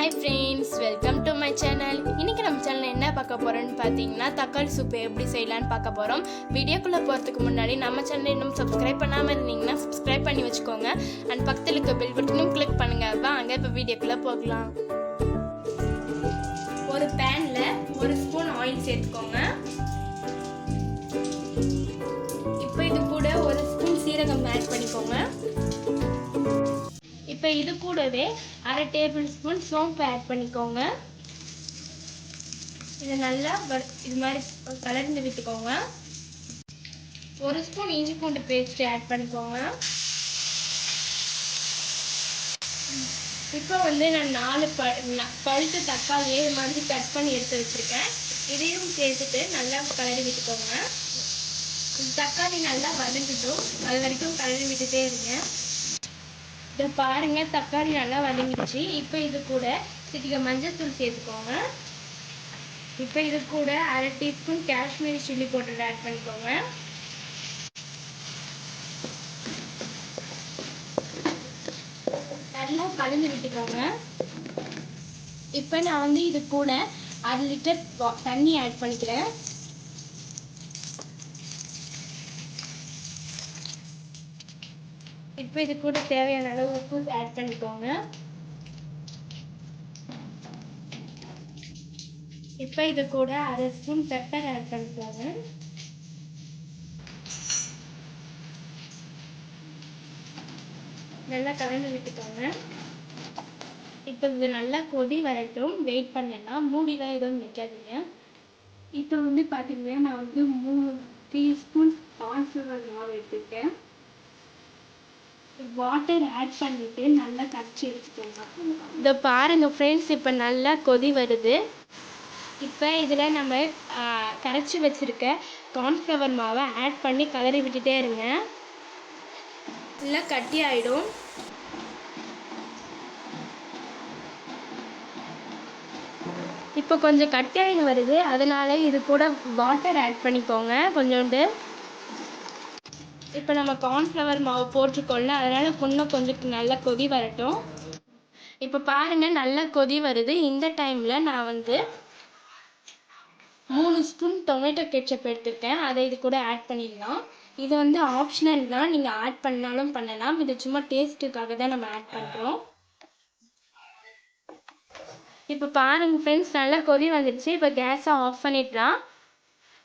Hi friends welcome to my channel இன்றைக்கி நம்ம channel என்ன பார்க்க போகிறோன்னு பார்த்தீங்கன்னா தக்காளி சூப்பு எப்படி செய்யலான்னு பார்க்க போகிறோம் வீடியோக்குள்ளே போகிறதுக்கு முன்னாடி நம்ம சேனல் இன்னும் சப்ஸ்கிரைப் பண்ணாமல் இருந்தீங்கன்னா சப்ஸ்கிரைப் பண்ணி வச்சுக்கோங்க. அண்ட் பக்கத்தில் இருக்க பெல் பட்டனும் கிளிக் பண்ணுங்க. வாங்க இப்போ வீடியோக்குள்ளே போகலாம். ஒரு பேனில் ஒரு ஸ்பூன் ஆயில் சேர்த்துக்கோங்க. இப்போ இது கூட ஒரு ஸ்பூன் சீரகம் ஆட் பண்ணிக்கோங்க. இப்போ இது கூடவே அரை டேபிள் ஸ்பூன் சோம்பு ஆட் பண்ணிக்கோங்க. இதை நல்லா இது மாதிரி கலர்ந்து விட்டுக்கோங்க. ஒரு ஸ்பூன் இஞ்சி பூண்டு பேஸ்ட் ஆட் பண்ணிக்கோங்க. இப்போ வந்து நான் நாலு ப பழுத்த தக்காளியை இது மாதிரி கட் பண்ணி எடுத்து வச்சிருக்கேன். இதையும் சேர்த்துட்டு நல்லா கலரி விட்டுக்கோங்க. தக்காளி நல்லா வதங்கிட்டும். அது வரைக்கும் கலரி விட்டுட்டே இருங்க. இதை பாருங்க தக்காளி நல்லா வதங்கிடுச்சு. இப்போ இது கூட சிட்டிக மஞ்சத்தூள் சேர்த்துக்கோங்க. இப்போ இது கூட அரை teaspoon Kashmiri chilli powder add பண்ணிக்கோங்க. நல்லா கலந்து விட்டுக்கோங்க. இப்போ நான் வந்து இது கூட அரை லிட்டர் தண்ணி ஆட் பண்ணிக்கிறேன். இப்போ இது கூட தேவையான அளவு உப்பு ஆட் பண்ணிக்கோங்க. இப்போ இது கூட அரை ஸ்பூன் பெப்பர் ஆட் பண்ணிக்கோங்க. நல்லா கலந்து விட்டுக்கோங்க. இப்போ இது நல்லா கொதி வரட்டும். வெயிட் பண்ணலாம். மூடிலாம் எதுவும் வைக்காதீங்க. இப்போ வந்து பார்த்தீங்கன்னா நான் வந்து மூணு டீஸ்பூன் கார்ன்ஃப்ளவர் மாவு எடுத்துருக்கேன். வாட்டர் ஆட் பண்ணிட்டு நல்லா கரைச்சி எடுத்துக்கோங்க. இதை பாருங்க ஃப்ரெண்ட்ஸ் இப்போ நல்லா கொதி வருது. இப்போ இதில் நம்ம கரைச்சி வச்சுருக்க கார்ன்ஃப்ளவர் மாவை ஆட் பண்ணி கலரி விட்டுட்டே இருங்க. நல்லா கட்டி ஆகிடும் இப்போ கொஞ்சம் கட்டியாகி வருது. அதனால இது கூட வாட்டர் ஆட் பண்ணிக்கோங்க கொஞ்சோண்டு. இப்போ நம்ம கார்ன்ஃப்ளவர் மாவு போட்டிருக்கோம்ல அதனால் இன்னும் கொஞ்சம் நல்லா கொதி வரட்டும். இப்போ பாருங்க நல்லா கொதி வருது. இந்த டைமில் நான் வந்து மூணு ஸ்பூன் டொமேட்டோ கெச்சப் எடுத்துருக்கேன். அதை இது கூட ஆட் பண்ணிடலாம். இது வந்து ஆப்ஷனல் தான். நீங்கள் ஆட் பண்ணாலும் பண்ணலாம். இது சும்மா டேஸ்ட்டுக்காக தான் நம்ம ஆட் பண்ணுறோம் இப்போ பாருங்கள் ஃப்ரெண்ட்ஸ் நல்லா கொதி வந்துடுச்சு இப்போ கேஸை ஆஃப் பண்ணிடலாம்.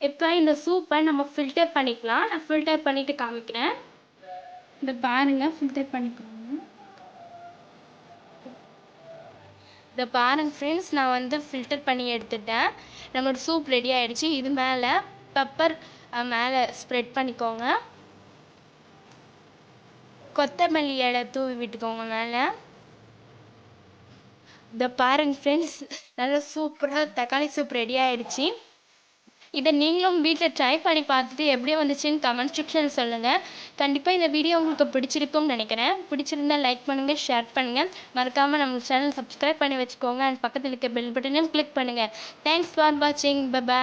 இப்போ இந்த சூப்பை நம்ம ஃபில்டர் பண்ணிக்கலாம். நான் ஃபில்டர் பண்ணிட்டு காமிக்கிறேன். இந்த பாருங்க ஃபில்டர் பண்ணிக்கோங்க. இந்த பாருங்க ஃப்ரெண்ட்ஸ் நான் வந்து ஃபில்டர் பண்ணி எடுத்துட்டேன். நம்மளோட சூப் ரெடி ஆகிடுச்சி இது மேலே பெப்பர் மேலே ஸ்ப்ரெட் பண்ணிக்கோங்க. கொத்தமல்லி இலை தூவி விட்டுக்கோங்க மேலே. இந்த பாருங்க ஃப்ரெண்ட்ஸ் நல்லா சூப்பராக தக்காளி சூப் ரெடி ஆயிடுச்சு. இதை நீங்களும் வீட்டில் ட்ரை பண்ணி பார்த்துட்டு எப்படி வந்துச்சுன்னு கமெண்ட் செக்ஷனில் சொல்லுங்கள் கண்டிப்பாக இந்த வீடியோ உங்களுக்கு பிடிச்சிருக்கும்னு நினைக்கிறேன். பிடிச்சிருந்தா லைக் பண்ணுங்கள் ஷேர் பண்ணுங்கள் மறக்காமல் நம்ம சேனல் சப்ஸ்கிரைப் பண்ணி வச்சுக்கோங்க. அண்ட் பக்கத்தில் இருக்க பெல் பட்டனையும் கிளிக் பண்ணுங்கள் தேங்க்ஸ் ஃபார் வாட்சிங் பை